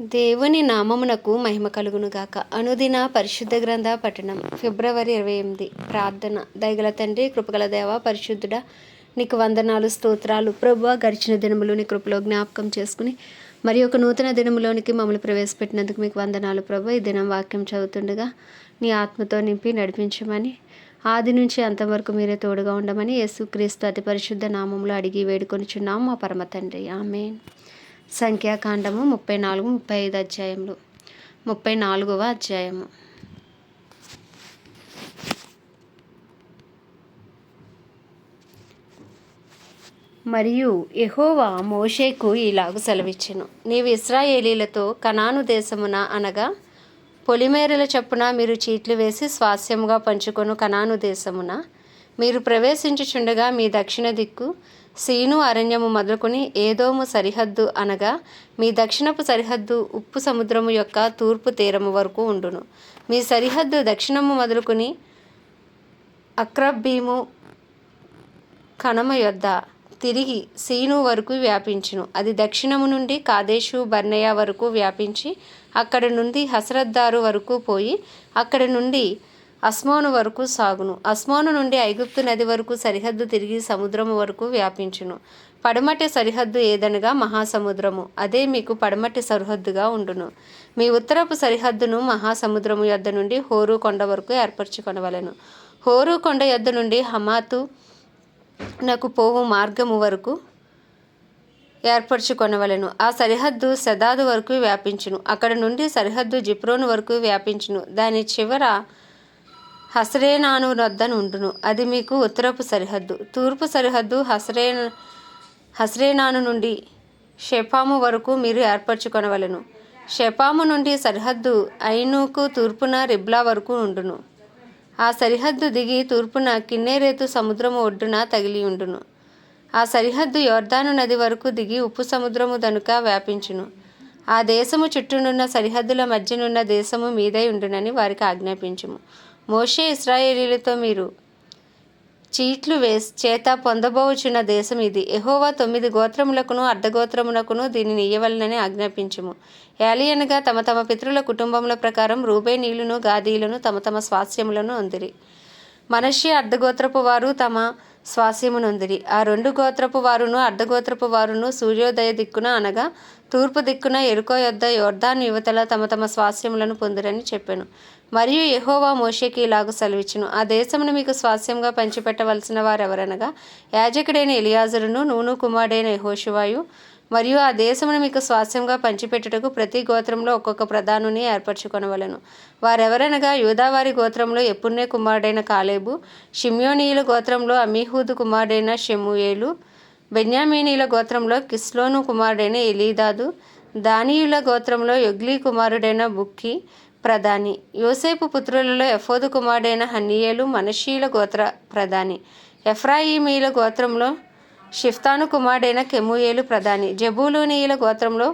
దేవుని నామమునకు మహిమ కలుగునుగాక. అనుదిన పరిశుద్ధ గ్రంథ పఠనం. ఫిబ్రవరి ఇరవై ఎనిమిది. ప్రార్థన. దయగల తండ్రి కృపగల దేవ పరిశుద్ధుడ నీకు వందనాలు స్తోత్రాలు. ప్రభు గడిచిన దినములు నీ కృపలో జ్ఞాపకం చేసుకుని మరి ఒక నూతన దినములోనికి మమ్మల్ని ప్రవేశపెట్టినందుకు మీకు వందనాలు ప్రభు. ఈ దినం వాక్యం చదువుతుండగా నీ ఆత్మతో నింపి నడిపించమని ఆది నుంచి అంతవరకు మీరే తోడుగా ఉండమని యేసుక్రీస్తు అతి పరిశుద్ధ నామంలో అడిగి వేడుకొనిచున్నాము మా పరమ తండ్రి. ఆమెన్. సంఖ్యాకాండము ముప్పై నాలుగు ముప్పై ఐదు అధ్యాయములు. ముప్పై నాలుగవ అధ్యాయము. మరియు ఎహోవా మోషేకు ఇలాగు సెలవిచ్చెను. నీవు ఇస్రాయేలీలతో కనాను దేశమున అనగా పొలిమేరల చొప్పున మీరు చీట్లు వేసి స్వాస్యముగా పంచుకొను కనాను దేశమున. మీరు ప్రవేశించుచుండగా మీ దక్షిణ దిక్కు సీను అరణ్యము మొదలుకొని ఏదోము సరిహద్దు అనగా మీ దక్షిణపు సరిహద్దు ఉప్పు సముద్రము యొక్క తూర్పు తీరము వరకు ఉండును. మీ సరిహద్దు దక్షిణము మొదలుకొని అక్రబ్బీము కణమ యొద్ద తిరిగి సీను వరకు వ్యాపించును. అది దక్షిణము నుండి కాదేశు బర్నయ వరకు వ్యాపించి అక్కడ నుండి హసరద్దారు వరకు పోయి అక్కడ నుండి అస్మోను వరకు సాగును. అస్మోను నుండి ఐగుప్తు నది వరకు సరిహద్దు తిరిగి సముద్రము వరకు వ్యాపించును. పడమటి సరిహద్దు ఏదనగా మహాసముద్రము. అదే మీకు పడమటి సరిహద్దుగా ఉండును. మీ ఉత్తరపు సరిహద్దును మహాసముద్రము యొద్ద నుండి హోరు కొండ వరకు ఏర్పరచుకొనవలెను. హోరు కొండ యొద్ద నుండి హమాతు నాకు పోవు మార్గము వరకు ఏర్పరచుకొనవలను. ఆ సరిహద్దు సెదాదు వరకు వ్యాపించును. అక్కడ నుండి సరిహద్దు జిప్రోను వరకు వ్యాపించును. దాని చివర హసరేనాను వద్ద ఉండును. అది మీకు ఉత్తరపు సరిహద్దు. తూర్పు సరిహద్దు హసరే హస్రేనాను నుండి షెపాము వరకు మీరు ఏర్పరచుకొనవలెను. షెపాము నుండి సరిహద్దు ఐనుకు తూర్పున రిబ్లా వరకు ఉండును. ఆ సరిహద్దు దిగి తూర్పున కిన్నేరేతు సముద్రము ఒడ్డున తగిలి ఉండును. ఆ సరిహద్దు యోర్దాను నది వరకు దిగి ఉప్పు సముద్రము దనుక వ్యాపించును. ఆ దేశము చుట్టూనున్న సరిహద్దుల మధ్యనున్న దేశము మీదై ఉండునని వారికి ఆజ్ఞాపించుము. మోషే ఇస్రాయేలీలతో మీరు చీట్లు వేసి చేత పొందబోచున్న దేశం ఇది. ఎహోవా తొమ్మిది గోత్రములకును అర్ధగోత్రములకును దీనిని ఇయ్యవలనని ఆజ్ఞాపించుము. ఏలియనగా తమ తమ పితరుల కుటుంబముల ప్రకారం రూబేనీయులను గాదీలను తమ తమ స్వాస్యములను అందిరి. మనషి అర్ధగోత్రపు వారు తమ స్వాస్యమునొందిరి. ఆ రెండు గోత్రపు వారును అర్ధగోత్రపు వారును సూర్యోదయ దిక్కున అనగా తూర్పు దిక్కున ఎరుకో యొద్ద యోర్దాన్ యువతల తమ తమ స్వాస్యములను పొందురని చెప్పాను. మరియు యహోవా మోషేకి ఇలాగు సెలవిచ్చును. ఆ దేశమును మీకు స్వాస్యంగా పంచిపెట్టవలసిన వారెవరనగా? యాజకుడైన ఎలియాజరును నూను కుమారుడైన యహోషువాయు. మరియు ఆ దేశమును మీకు స్వాస్యంగా పంచిపెట్టుటకు ప్రతి గోత్రంలో ఒక్కొక్క ప్రధానుని ఏర్పరచుకొనవలను. వారెవరనగా? యూదావారి గోత్రంలో ఎప్పున్నే కుమారుడైన కాలేబు షిమ్యోనీయుల గోత్రంలో అమీహూదు కుమారుడైన షెముయేలు బెన్యామీనీల గోత్రంలో కిస్లోను కుమారుడైన ఎలీదాదు దానియుల గోత్రంలో యొగ్లీ కుమారుడైన బుక్కి ప్రధాని యోసేపు పుత్రులలో ఎఫోదు కుమారుడైన హన్నీయేలు మనషీల గోత్ర ప్రధాని ఎఫ్రాయిమీల గోత్రంలో షిఫ్తాను కుమారుడైన కెముయేలు ప్రధాని జబూలూనీయుల గోత్రంలో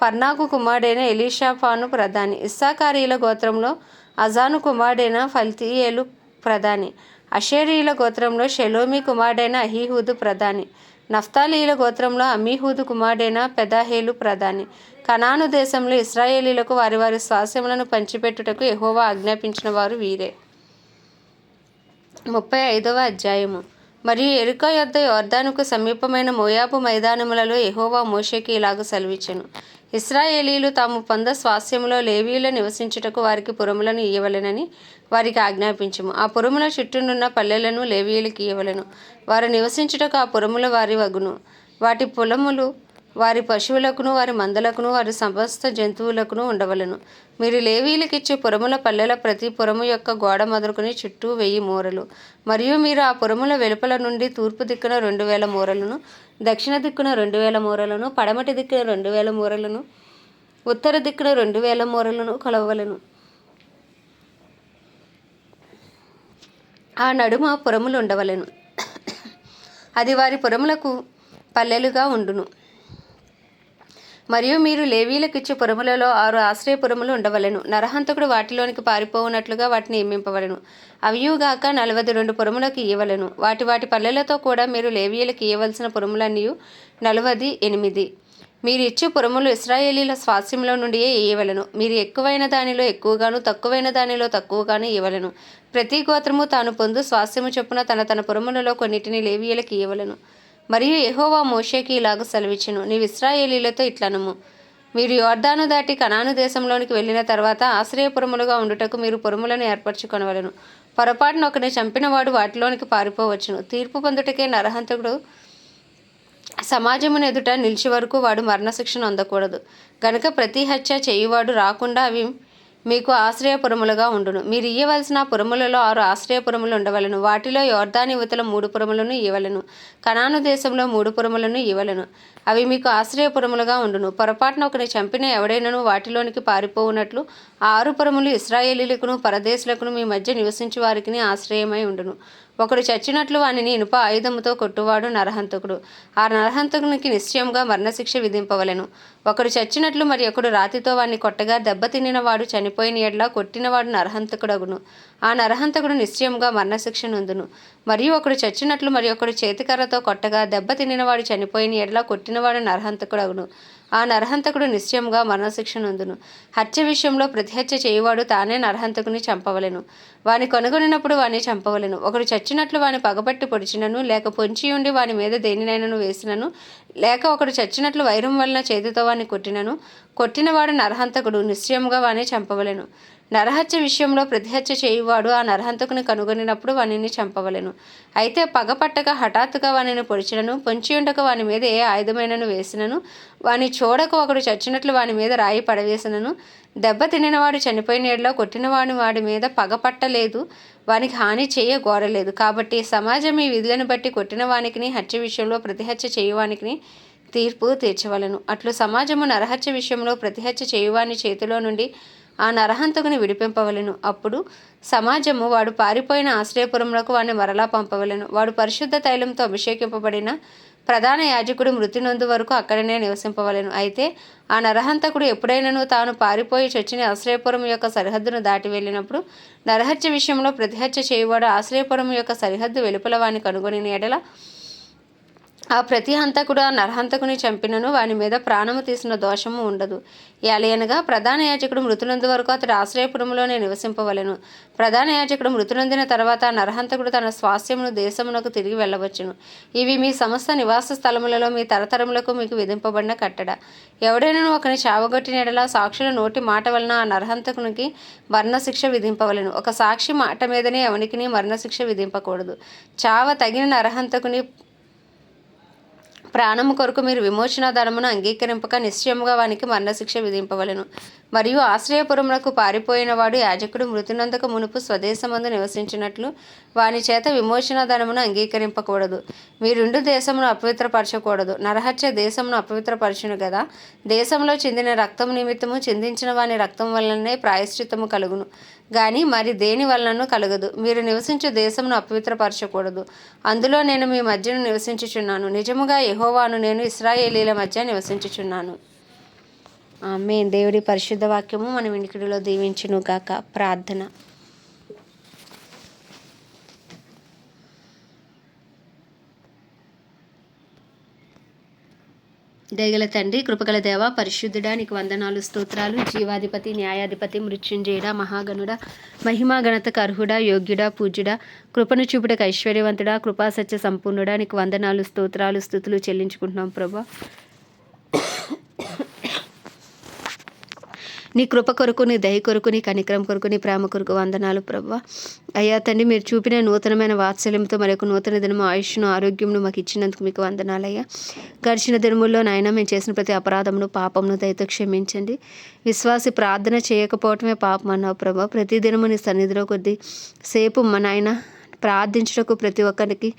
పర్నాకు కుమారుడైన ఎలీషాఫాను ప్రధాని ఇస్సాకారీల గోత్రంలో అజాను కుమారుడైన ఫల్తీయేలు ప్రధాని అషేరీల గోత్రంలో షెలోమి కుమారుడైన అహీహూదు ప్రధాని నఫ్తాలీల గోత్రంలో అమీహూదు కుమారుడైన పెదాహేలు ప్రధాని. కనాను దేశంలో ఇస్రాయేలీలకు వారి వారి స్వాస్యములను పంచిపెట్టుటకు ఎహోవా ఆజ్ఞాపించిన వారు వీరే. ముప్పై ఐదవ అధ్యాయము. మరియు ఎరుక యొద్ద యోర్ధానుకు సమీపమైన మోయాబు మైదానములలో ఎహోవా మోషేకి ఇలాగ సెలవిచ్చెను. ఇస్రాయేలీలు తాము పొంద స్వాస్యములో లేవీలో నివసించుటకు వారికి పురములను ఇయ్యవలెనని వారికి ఆజ్ఞాపించము. ఆ పురముల చుట్టూనున్న పల్లెలను లేవీయులకు ఇయ్యవలెను. వారు నివసించుటకు ఆ పురముల వారి వగును. వాటి పొలములు వారి పశువులకును వారి మందలకును వారి సమస్త జంతువులకును ఉండవలను. మీరు లేవీలకిచ్చే పురముల పల్లెల ప్రతి పురము యొక్క గోడ మొదలుకొని చుట్టూ వెయ్యి మూరలు. మరియు మీరు ఆ పురముల వెలుపల నుండి తూర్పు దిక్కున రెండు వేల మూరలను దక్షిణ దిక్కున రెండు వేల మూరలను పడమటి దిక్కున రెండు వేల మూరలను ఉత్తర దిక్కున రెండు వేల మూరలను కొలవలను ఆ నడుమ పురములు ఉండవలెను. అది వారి పురములకు పల్లెలుగా ఉండును. మరియు మీరు లేవీలకు ఇచ్చే పురములలో ఆరు ఆశ్రయపురములు ఉండవలెను. నరహంతకుడు వాటిలోనికి పారిపోవునట్లుగా వాటిని నియమింపవలెను. అవియుగాక నలభై రెండు పురములకు ఇవ్వలను వాటి వాటి పల్లెలతో కూడా మీరు లేవీయులకు ఇవ్వవలసిన పురములన్నీ నలవది ఎనిమిది. మీరు ఇచ్చే పురములు ఇస్రాయేలీల స్వాస్యంలో నుండియే ఇవ్వలను మీరు ఎక్కువైన దానిలో ఎక్కువగాను తక్కువైన దానిలో తక్కువగాను ఇవ్వలను ప్రతి గోత్రము తాను పొందు స్వాస్యము చొప్పున తన తన పురములలో కొన్నిటిని లేవీయులకు ఇవ్వలను మరియు ఎహోవా మోషేకి ఇలాగ సెలవిచ్చును నీవు ఇస్రాయేలీలతో ఇట్లనము. మీరు యోర్ధాను దాటి కనాను దేశంలోనికి వెళ్ళిన తర్వాత ఆశ్రయపురములుగా ఉండుటకు మీరు పురములను ఏర్పరచుకొనవలను. పొరపాటున ఒకరిని చంపినవాడు వాటిలోనికి పారిపోవచ్చును. తీర్పు పొందుటకే నరహంతకుడు సమాజమును ఎదుట నిలిచి వరకు వాడు మరణశిక్షను అందకూడదు. గనుక ప్రతి హత్య చేయువాడు రాకుండా అవి మీకు ఆశ్రయపురములుగా ఉండును. మీరు ఇయ్యవలసిన పురములలో ఆరు ఆశ్రయపురములు ఉండవలను. వాటిలో యోర్ధాని యువతల మూడు పురములను ఇవ్వలను కనాను దేశంలో మూడు పురములను ఇవ్వలను అవి మీకు ఆశ్రయపురములుగా ఉండును. పొరపాటున ఒకరిని చంపిన ఎవడైనను వాటిలోనికి పారిపోవునట్లు ఆ ఆరు పురములు ఇస్రాయేలీలకును పరదేశులకును మీ మధ్య నివసించు వారికి ఆశ్రయమై ఉండును. ఒకడు చచ్చినట్లు వానిని ఇనుప ఆయుధముతో కొట్టువాడు నరహంతకుడు. ఆ నరహంతకునికి నిశ్చయంగా మరణశిక్ష విధింపవలెను. ఒకడు చచ్చినట్లు మరి ఒకడు రాతితో వాడిని కొట్టగా దెబ్బతినిన వాడు చనిపోయిన ఎడ్లా కొట్టినవాడు నరహంతకుడగును. ఆ నరహంతకుడు నిశ్చయంగా మరణశిక్ష నొందును. మరియు ఒకడు చచ్చినట్లు మరి ఒకడు చేతికర్రతో కొట్టగా దెబ్బతినినవాడు చనిపోయిన ఎడ్లా కొట్టినవాడు నరహంతకుడగును. ఆ నరహంతకుడు నిశ్చయంగా మరణశిక్షణొందును హత్య విషయంలో ప్రతిహత్య చేయువాడు తానే నరహంతకుని చంపవలెను. వాని కొనుగొనినప్పుడు వాని చంపవలెను. ఒకడు చచ్చినట్లు వాని పగబట్టి పొడిచినను లేక పొంచి ఉండి వాని మీద దేనినైనను వేసినను లేక ఒకడు చచ్చినట్లు వైరం వలన చేతితో వాని కొట్టినను. కొట్టినవాడు నరహంతకుడు నిశ్చయముగా వాని చంపవలెను. నరహత్య విషయంలో ప్రతిహత్య చేయువాడు ఆ నరహంతకుని కనుగొనినప్పుడు వానిని చంపవలెను. అయితే పగపట్టక హఠాత్తుగా వానిని పొడిచినను పొంచి ఉండక వాని మీద ఏ ఆయుధమైనను వేసినను వాని చూడక ఒకడు చచ్చినట్లు వాని మీద రాయి పడవేసినను. దెబ్బ తినినవాడు చనిపోయిన ఏడులో కొట్టినవాడు వాడి మీద పగపట్టలేదు వానికి హాని చేయ గోరలేదు. కాబట్టి సమాజం ఈ విధులను బట్టి కొట్టిన వానికిని హత్య విషయంలో ప్రతిహత్య చేయువానికిని తీర్పు తీర్చవలను. అట్లు సమాజము నరహత్య విషయంలో ప్రతిహత్య చేయువాని చేతిలో నుండి ఆ నరహంతకుని విడిపింపవలెను. అప్పుడు సమాజము వాడు పారిపోయిన ఆశ్రయపురములకు వాడిని మరలా పంపవలెను. వాడు పరిశుద్ధ తైలంతో అభిషేకింపబడిన ప్రధాన యాజకుడు మృతి నందు వరకు అక్కడనే నివసింపవలెను. అయితే ఆ నరహంతకుడు ఎప్పుడైనను తాను పారిపోయి చచ్చిన ఆశ్రయపురం యొక్క సరిహద్దును దాటి వెళ్ళినప్పుడు నరహత్య విషయంలో ప్రతిహత్య చేయువాడు ఆశ్రయపురం యొక్క సరిహద్దు వెలుపల వాని కనుగొని ఎడల ఆ ప్రతి హంతకుడు ఆ నరహంతకుని చంపినను వాని మీద ప్రాణము తీసిన దోషము ఉండదు. ఏలయనగా ప్రధాన యాజకుడు మృతునందు వరకు అతడు ఆశ్రయపురములోనే నివసింపవలెను. ప్రధాన యాజకుడు మృతునందిన తర్వాత నరహంతకుడు తన స్వాస్థ్యమును దేశమునకు తిరిగి వెళ్ళవచ్చును. ఇవి మీ సమస్త నివాస స్థలములలో మీ తరతరములకు మీకు విధింపబడిన కట్టడ. ఎవడైనా ఒకని చావగొట్టిన ఎడల సాక్షుల నోటి మాట వలన ఆ నరహంతకునికి మరణశిక్ష విధింపవలెను. ఒక సాక్షి మాట మీదనే ఎవనికిని మరణశిక్ష విధింపకూడదు. చావ తగిన నరహంతకుని ప్రాణము కొరకు మీరు విమోచన ధనమును అంగీకరింపక నిశ్చయముగా వానికి మరణశిక్ష విధింపవలను. మరియు ఆశ్రయపురములకు పారిపోయినవాడు యాజకుడు మృతినందుకు మునుపు స్వదేశమందు నివసించినట్లు వాని చేత విమోచన ధనమును అంగీకరింపకూడదు. మీరుండు దేశమును అపవిత్రపరచకూడదు. నరహత్య దేశమును అపవిత్రపరచును కదా దేశంలో చెందిన రక్తము నిమిత్తము చిందించిన వాని రక్తం వలననే ప్రాయశ్చిత్తము కలుగును. గాని మరి దేని వలనను కలగదు. మీరు నివసించు దేశమును అపవిత్రపరచకూడదు. అందులో నేను మీ మధ్యను నివసించుచున్నాను. నిజముగా యహోవాను నేను ఇస్రాయేలీల మధ్య నివసించుచున్నాను. ఆమె దేవుడి పరిశుద్ధ వాక్యము మన వినికిడిలో దీవించును గాక. ప్రార్థన. దయగల తండ్రి కృపగల దేవ పరిశుద్ధుడా నీకు వందనాలు స్తోత్రాలు. జీవాధిపతి న్యాయాధిపతి మృత్యుంజయుడ మహాగణుడ మహిమా గణతకు అర్హుడా యోగ్యుడా పూజ్యుడా కృపను చూపుటకు ఐశ్వర్యవంతుడా కృపా సత్య సంపూర్ణుడా నీకు వందనాలు స్తోత్రాలు స్థుతులు చెల్లించుకుంటున్నాం ప్రభా. నీ కృప కొరకు నీ దయ కొరకు నీ కనికరం కొరకు నీ ప్రేమ కొరకు వందనాలు ప్రభు అయ్యా తండ్రి మీరు చూపిన నూతనమైన వాత్సల్యంతో మరొక నూతన దినము ఆయుష్ను ఆరోగ్యంను మాకు ఇచ్చినందుకు మీకు వందనాలయ్యా. గడిచిన దినముల్లో నాయన మేము చేసిన ప్రతి అపరాధమును పాపమును దయతో క్షమించండి. విశ్వాసి ప్రార్థన చేయకపోవటమే పాపం అన్నావు ప్రభా ప్రతి దినము నీ సన్నిధిలో కొద్ది సేపు మా నాయన ప్రార్థించటకు ప్రతి ఒక్కరికి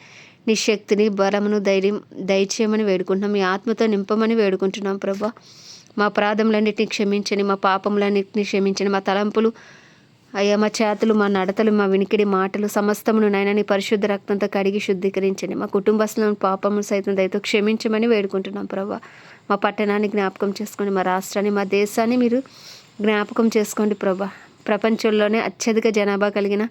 నీ శక్తిని బలమును ధైర్యం దయచేయమని వేడుకుంటున్నాం. మీ ఆత్మతో నింపమని వేడుకుంటున్నాం ప్రభా మా అపరాధములన్నింటినీ క్షమించని మా పాపములన్నింటినీ క్షమించని మా తలంపులు అయ్యా మా చేతులు మా నడతలు మా వినికిడి మాటలు సమస్తమును నాయన నీ పరిశుద్ధ రక్తంతో కడిగి శుద్ధీకరించండి. మా కుటుంబస్తులను పాపము సైతం దయతో క్షమించమని వేడుకుంటున్నాం ప్రభా. మా పట్టణాన్ని జ్ఞాపకం చేసుకోండి మా రాష్ట్రాన్ని మా దేశాన్ని మీరు జ్ఞాపకం చేసుకోండి ప్రభా. ప్రపంచంలోనే అత్యధిక జనాభా కలిగిన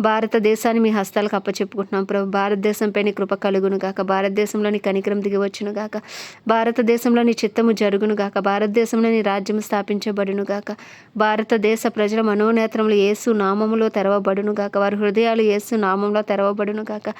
భారతదేశాన్ని మీ హస్తాలకు అప్పచెప్పుకుంటున్నాం. ప్రభు భారతదేశంపై నీ కృప కలుగును గాక. భారతదేశంలోని కనికరం దిగివచ్చును గాక. భారతదేశంలోని చిత్తము జరుగును గాక. భారతదేశంలోని రాజ్యం స్థాపించబడును గాక. భారతదేశ ప్రజల మనోనేత్రములు యేసు నామములో తెరవబడును గాక. వారి హృదయాలు యేసు నామంలో తెరవబడును గాక.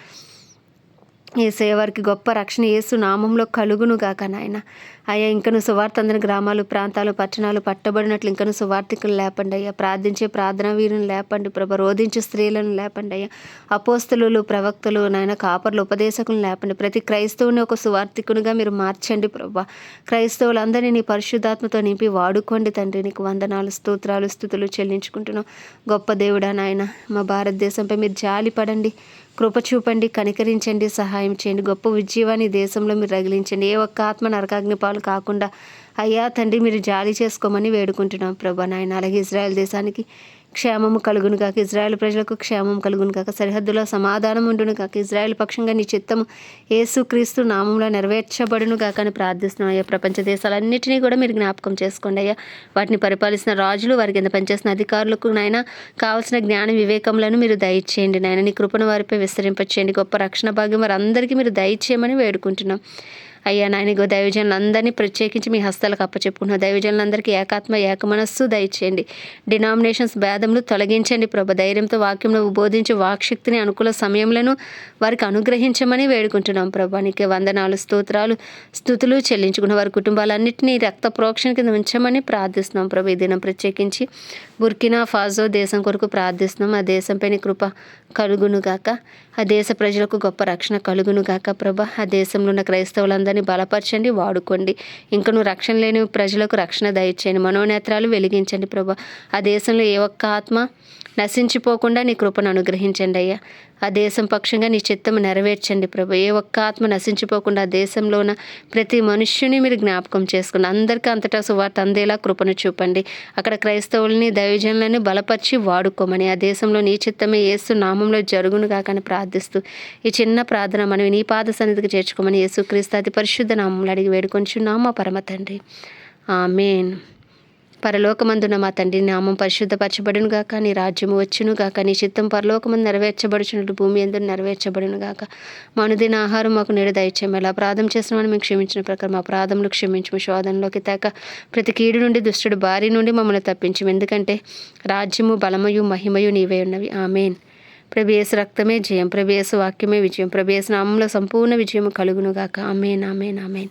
ఏసయ్య వారికి గొప్ప రక్షణ యేసు నామంలో కలుగును గాక నాయన. అయ్యా ఇంకను సువార్త అందిన గ్రామాలు ప్రాంతాలు పట్టణాలు పట్టబడినట్లు ఇంకను సువార్థికులు లేపండి అయ్యా. ప్రార్థించే ప్రార్థనా వీరుని లేపండి ప్రభ. రోధించే స్త్రీలను లేపండి అయ్యా. అపోస్తులు ప్రవక్తలు నాయన కాపర్లు ఉపదేశకులను లేపండి. ప్రతి క్రైస్తవుని ఒక సువార్థికునిగా మీరు మార్చండి ప్రభా. క్రైస్తవులందరినీ నీ పరిశుద్ధాత్మతో నింపి వాడుకోండి తండ్రి. నీకు వందనాలు స్తోత్రాలు స్థుతులు చెల్లించుకుంటున్నాం. గొప్ప దేవుడా నాయన మా భారతదేశంపై మీరు జాలి పడండి కృప చూపండి కనికరించండి సహాయం చేయండి. గొప్ప ఉజ్జీవాన్ని దేశంలో మీరు రగిలించండి. ఏ ఒక్క ఆత్మ నరకాగ్ని పాలు కాకుండా అయ్యా తండ్రి మీరు జాలి చేసుకోమని వేడుకుంటున్నాం ప్రభా నాయన. అలాగే ఇజ్రాయెల్ దేశానికి క్షేమము కలుగును కాక ఇజ్రాయెల్ ప్రజలకు క్షేమం కలుగును కాక సరిహద్దులో సమాధానం ఉండును కాక ఇజ్రాయెల్ పక్షంగా నీ చిత్తము ఏసుక్రీస్తు నామంలో నెరవేర్చబడును కాక అని ప్రార్థిస్తున్నాం అయ్యా. ప్రపంచ దేశాలన్నింటినీ కూడా మీరు జ్ఞాపకం చేసుకోండి అయ్యా. వాటిని పరిపాలిస్తున్న రాజులు వారి కింద పనిచేస్తున్న అధికారులకు నాయన కావాల్సిన జ్ఞాన వివేకములను మీరు దయచేయండి నాయన. నీ కృపను వారిపై విస్తరింపచేయండి. గొప్ప రక్షణ భాగ్యం వారందరికీ మీరు దయచేయమని వేడుకుంటున్నాం. అయ్యా నాయన దైవజనులందరినీ ప్రత్యేకించి మీ హస్తాలకు అప్పచెప్పుకున్న దైవజనులందరికీ ఏకాత్మ ఏకమనస్సు దయచేయండి. డినామినేషన్స్ భేదములు తొలగించండి ప్రభ. ధైర్యంతో వాక్యంలో బోధించి వాక్శక్తిని అనుకూల సమయంలో వారికి అనుగ్రహించమని వేడుకుంటున్నాం ప్రభా. నీకే వందనాలు స్తోత్రాలు స్థుతులు చెల్లించుకున్న వారి కుటుంబాలన్నింటినీ రక్త ప్రోక్షణ కింద ఉంచమని ప్రార్థిస్తున్నాం ప్రభు. ఈ దినం ప్రత్యేకించి బుర్కినా ఫాజో దేశం కొరకు ప్రార్థిస్తున్నాం. ఆ దేశంపైన కృప కలుగునుగాక ఆ దేశ ప్రజలకు గొప్ప రక్షణ కలుగునుగాక ప్రభ. ఆ దేశంలో ఉన్న క్రైస్తవులందరినీ బలపరచండి వాడుకోండి. ఇంకను రక్షణ లేని ప్రజలకు రక్షణ దయచేయండి. మనోనేత్రాలు వెలిగించండి ప్రభ. ఆ దేశంలో ఏ ఒక్క ఆత్మ నశించిపోకుండా నీ కృపను అనుగ్రహించండి అయ్యా. ఆ దేశం పక్షంగా నీ చిత్తము నెరవేర్చండి ప్రభు. ఏ ఒక్క ఆత్మ నశించిపోకుండా ఆ దేశంలోన ప్రతి మనుష్యుని మీరు జ్ఞాపకం చేసుకుని అందరికీ అంతటా సువార్త అందేలా కృపను చూపండి. అక్కడ క్రైస్తవుల్ని దైవజనులని బలపరిచి వాడుకోమని ఆ దేశంలో నీ చిత్తమే యేసు నామంలో జరుగును కాకని ప్రార్థిస్తూ ఈ చిన్న ప్రార్థన మనం నీ పాద సన్నిధికి చేర్చుకోమని యేసుక్రీస్తు అతి పరిశుద్ధ నామంలో అడిగి వేడుకొంచున్నాం మా పరమ తండ్రి. ఆమెన్. పరలోకమందున మా తండ్రి నామం పరిశుద్ధపరచబడును గాక నీ రాజ్యము వచ్చును గాక నీ చిత్తం పరలోకమందు నెరవేర్చబడుచున్నట్టు భూమి ఎందుకు నెరవేర్చబడును గాక మనుదిన ఆహారం మాకు నేడు దయచేయం ఎలా ప్రాధం చేసిన మేము క్షమించిన ప్రకారం మా ప్రాధములు క్షమించము. శోధనలోకి తాక ప్రతి కీడు నుండి దుష్టుడు భారీ నుండి మమ్మల్ని తప్పించము. ఎందుకంటే రాజ్యము బలమయు మహిమయు నీవే ఉన్నవి. ఆమెన్. ప్రభేసు రక్తమే జయం ప్రభేసు వాక్యమే విజయం ప్రభేసు నామంలో సంపూర్ణ విజయము కలుగునుగాక. Amen amen amen.